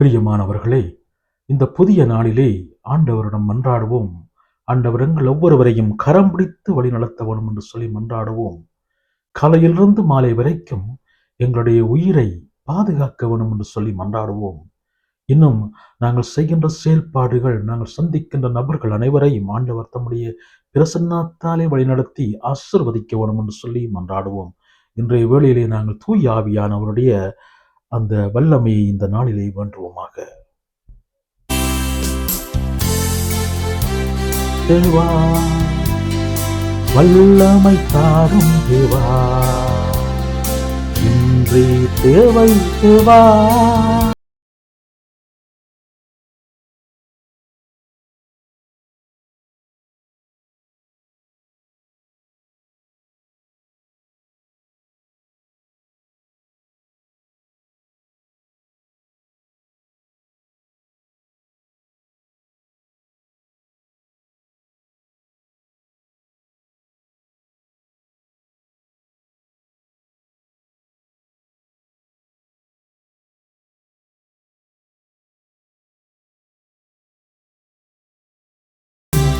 பிரியமானவர்களே இந்த புதிய நாளிலே ஆண்டவரிடம் மன்றாடுவோம். ஆண்டவர் எங்கள் ஒவ்வொருவரையும் கரம் பிடித்து வழி நடத்த வேணும் என்று சொல்லி மன்றாடுவோம். காலையிலிருந்து மாலை வரைக்கும் எங்களுடைய உயிரை பாதுகாக்க வேணும் என்று சொல்லி மன்றாடுவோம். இன்னும் நாங்கள் செய்கின்ற செயல்பாடுகள் நாங்கள் சந்திக்கின்ற நபர்கள் அனைவரையும் ஆண்டவர் தம்முடைய பிரசன்னாத்தாலே வழிநடத்தி ஆசிர்வதிக்க வேணும் என்று சொல்லி மன்றாடுவோம். இன்றைய வேளையிலே நாங்கள் தூய் ஆவியானவருடைய அந்த வல்லமையை இந்த நாளிலே வேண்டுவோமாக. தேவா வல்லமை தாரும் தேவா. இன்றே தேவை தேவா.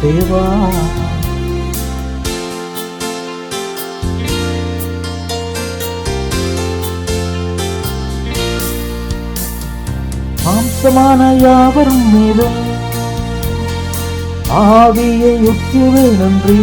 தேவா. மாம்சமான யாவரும் மீதும் ஆவியை யுக்திவே நன்றி.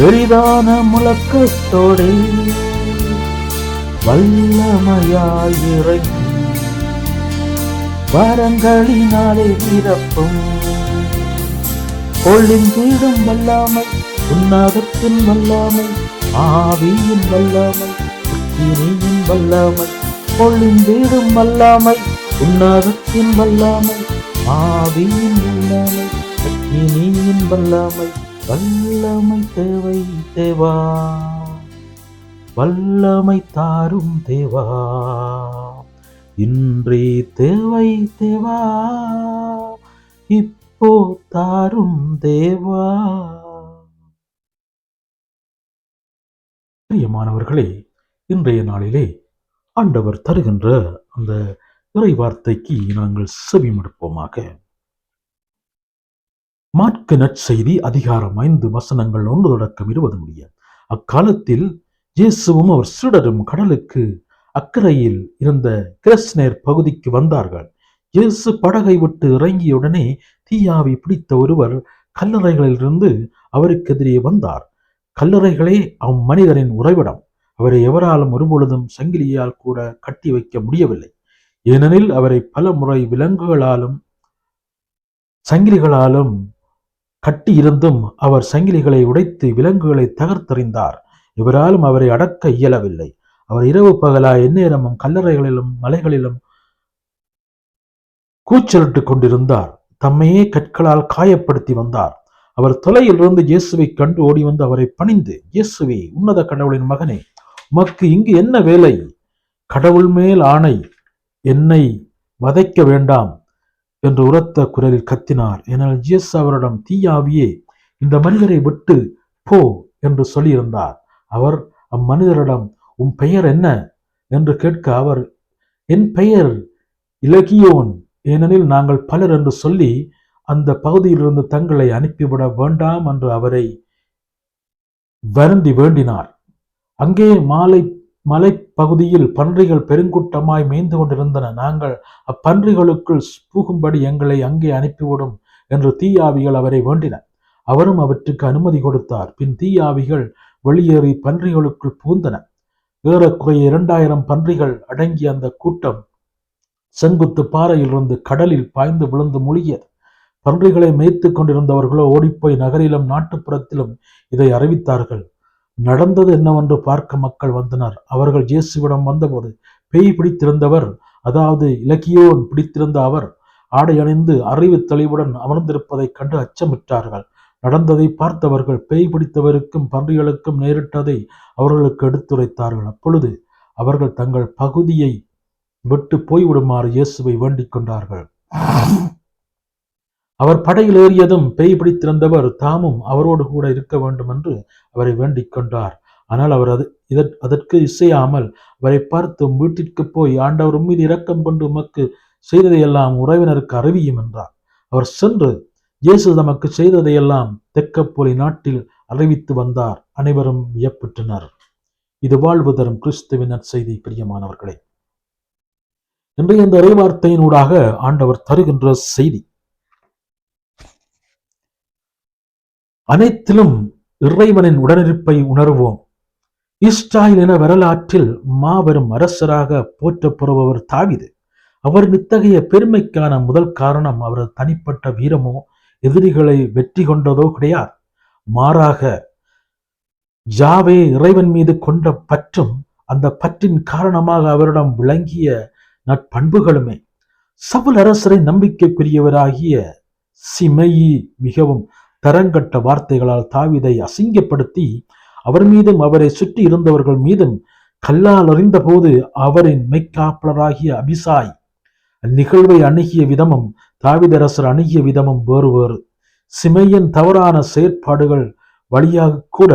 பெரிதான முழக்கத்தோடு வல்லமையாயிறங்கி வரங்களினாலே நிரப்பும் கொள்ளிந்திடும் வல்லாமை உன்னதத்தின் வல்லாமை ஆவியின் வல்லாமை அக்கினியின் வல்லாமை கொள்ளிந்திடும் வல்லாமை உன்னதத்தின் வல்லாமை ஆவியின் வல்லாமை அக்கினியின் வல்லாமை. வல்லமை தேவை தேவா. வல்லமை தாரும் தேவா. இன்றே தேவை தேவா. இப்போ தாரும் தேவா. பிரியமானவர்களே இன்றைய நாளிலே ஆண்டவர் தருகின்ற அந்த இறை வார்த்தைக்கு நாங்கள் செவிமடுப்போமாக. மார்க்க நற்செய்தி அதிகாரம் ஐந்து வசனங்கள் ஒன்று தொடக்கம் இருபது முடிய அக்காலத்தில் இயேசுவும் அவர் சீடரும் கடலுக்கு அக்கறையில் இருந்த கிரஸ்னேர் பகுதிக்கு வந்தார்கள். இயேசு படகை விட்டு இறங்கியுடனே தீயாவி பிடித்த ஒருவர் கல்லறைகளிலிருந்து அவருக்கு எதிரே வந்தார். கல்லறைகளே அம்மனிதரின் உறைவிடம். அவரை எவராலும் ஒருபொழுதும் சங்கிலியால் கூட கட்டி வைக்க முடியவில்லை. ஏனெனில் அவரை பல முறை விலங்குகளாலும் சங்கிலிகளாலும் கட்டியிருந்தும் அவர் சங்கிலிகளை உடைத்து விலங்குகளை தகர்த்தெறிந்தார். இவராலும் அவரை அடக்க இயலவில்லை. அவர் இரவு பகலா எந்நேரமும் கல்லறைகளிலும் மலைகளிலும் கூச்சலிட்டுக் கொண்டிருந்தார். தம்மையே கற்களால் காயப்படுத்தி வந்தார். அவர் தொலையிலிருந்து இயேசுவை கண்டு ஓடி வந்து அவரை பணிந்து இயேசுவே உன்னத கடவுளின் மகனே உமக்கு இங்கு என்ன வேலை? கடவுள் மேல் ஆணை என்னை வதைக்க வேண்டாம். என்று உரத்த குரலில் கத்தினார். என ஜிஎஸ் அவரிடம் தீயாவியே இந்த மனிதரை விட்டு போ என்று சொல்லியிருந்தார். அவர் அம்மனிதரிடம் உன் பெயர் என்ன? என்று கேட்க அவர் என் பெயர் இலகியோன். ஏனெனில் நாங்கள் பலர் என்று சொல்லி அந்த பகுதியிலிருந்து தங்களை அனுப்பிவிட வேண்டாம் என்று அவரை வருந்தி வேண்டினார். அங்கே மாலை மலைப்பகுதியில் பன்றிகள் பெருங்கூட்டமாய் மேய்ந்து கொண்டிருந்தன. நாங்கள் அப்பன்றிகளுக்குள் புகும்படி எங்களை அங்கே அனுப்பிவிடும் என்று தீயாவிகள் அவரை வேண்டின. அவரும் அவற்றுக்கு அனுமதி கொடுத்தார். பின் தீயாவிகள் வெளியேறி பன்றிகளுக்குள் புகுந்தன. ஏறக்குறைய இரண்டாயிரம் பன்றிகள் அடங்கிய அந்த கூட்டம் செங்குத்து பாறையிலிருந்து கடலில் பாய்ந்து விழுந்து மூழ்கியது. பன்றிகளை மேய்த்து கொண்டிருந்தவர்களோ ஓடிப்போய் நகரிலும் நாட்டுப்புறத்திலும் இதை அறிவித்தார்கள். நடந்தது என்னவென்று பார்க்க மக்கள் வந்தனர். அவர்கள் இயேசுவிடம் வந்தபோது பேய் பிடித்திருந்தவர் அதாவது இலக்கியோன் பிடித்திருந்த அவர் ஆடை அணிந்து அறிவு தெளிவுடன் அமர்ந்திருப்பதைக் கண்டு அச்சமிட்டார்கள். நடந்ததை பார்த்தவர்கள் பேய் பிடித்தவருக்கும் பன்றிகளுக்கும் நேரிட்டதை அவர்களுக்கு எடுத்துரைத்தார்கள். அப்பொழுது அவர்கள் தங்கள் பகுதியை விட்டு போய்விடுமாறு இயேசுவை வேண்டிக் கொண்டார்கள். அவர் படையில் ஏறியதும் பேய் பிடித்திருந்தவர் தாமும் அவரோடு கூட இருக்க வேண்டும் என்று அவரை வேண்டிக் கொண்டார். ஆனால் அவர் அது இதற் அதற்கு இசையாமல் அவரை பார்த்து வீட்டிற்கு போய் ஆண்டவர் மீது இரக்கம் கொண்டு உமக்கு செய்ததையெல்லாம் உறவினருக்கு அறிவியும் என்றார். அவர் சென்று இயேசு தமக்கு செய்ததையெல்லாம் தெக்கப்போலி நாட்டில் அறிவித்து வந்தார். அனைவரும் வியப்பெற்றனர். இது வாழ்வு தரும் கிறிஸ்துவின் நற்செய்தி பிரியமானவர்களே. இன்றைய இந்த இறைவார்த்தையினூடாக ஆண்டவர் தருகின்ற செய்தி. அனைத்திலும் இறைவனின் உடனிருப்பை உணர்வோம். இஸ்ராயல் என வரலாற்றில் மாபெரும் அரசராக போற்றப்படுபவர் தாவிது. அவர் இத்தகைய பெருமைக்கான முதல் காரணம் அவரது தனிப்பட்ட வீரமோ எதிரிகளை வெற்றி கொண்டதோ கிடையாது. மாறாக ஜாவே இறைவன் மீது கொண்ட பற்றும் அந்த பற்றின் காரணமாக அவரிடம் விளங்கிய நட்பண்புகளுமே சவுல் அரசரை நம்பிக்கைக்குரியவராகிய சிமையி மிகவும் தரங்கட்ட வார்த்தைகளால் தாவிதை அசிங்கப்படுத்தி அவர் மீதும் அவரை சுற்றி இருந்தவர்கள் மீதும் கல்லால் அறிந்தபோது அவரின் மெய்க்காப்பலராகிய அபிசாய் அந்நிகழ்வை அணுகிய விதமும் தாவிதரசர் அணுகிய விதமும் வேறு வேறு. சிமையின் தவறான செயற்பாடுகள் வழியாக கூட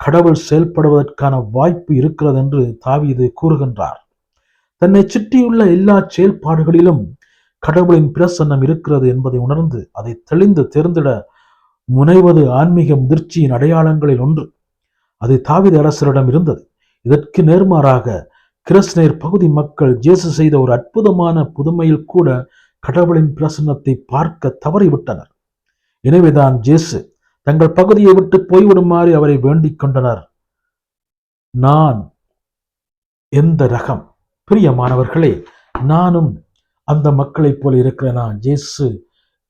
கடவுள் செயல்படுவதற்கான வாய்ப்பு இருக்கிறது என்று தாவீது கூறுகின்றார். தன்னை சுற்றியுள்ள எல்லா செயல்பாடுகளிலும் கடவுளின் பிரசன்னம் இருக்கிறது என்பதை உணர்ந்து அதை தெளிந்து தேர்ந்திட முனைவது ஆன்மீக முதிர்ச்சியின் அடையாளங்களில் ஒன்று. அது தாவித அரசரிடம் இருந்தது. இதற்கு நேர்மாறாக கிருஷ்ணேர் பகுதி மக்கள் ஜேசு செய்த ஒரு அற்புதமான புதுமையில் கூட கடவுளின் பிரசன்னத்தை பார்க்க தவறிவிட்டனர். எனவேதான் ஜேசு தங்கள் பகுதியை விட்டு போய்விடுமாறு அவரை வேண்டிக் கொண்டனர். நான் எந்த ரகம்? பிரியமானவர்களே நானும் அந்த மக்களைப் போல இருக்கிறேனா? ஜேசு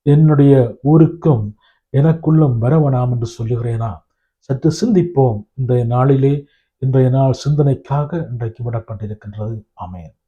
என்னுடைய ஊருக்கும் எனக்குள்ளும் வரவனாம் என்று சொல்லுகிறேனா? சற்று சிந்திப்போம். இன்றைய நாளிலே இன்றைய நாள் சிந்தனைக்காக இன்றைக்கு விடப்பட்டிருக்கின்றது. அமேன்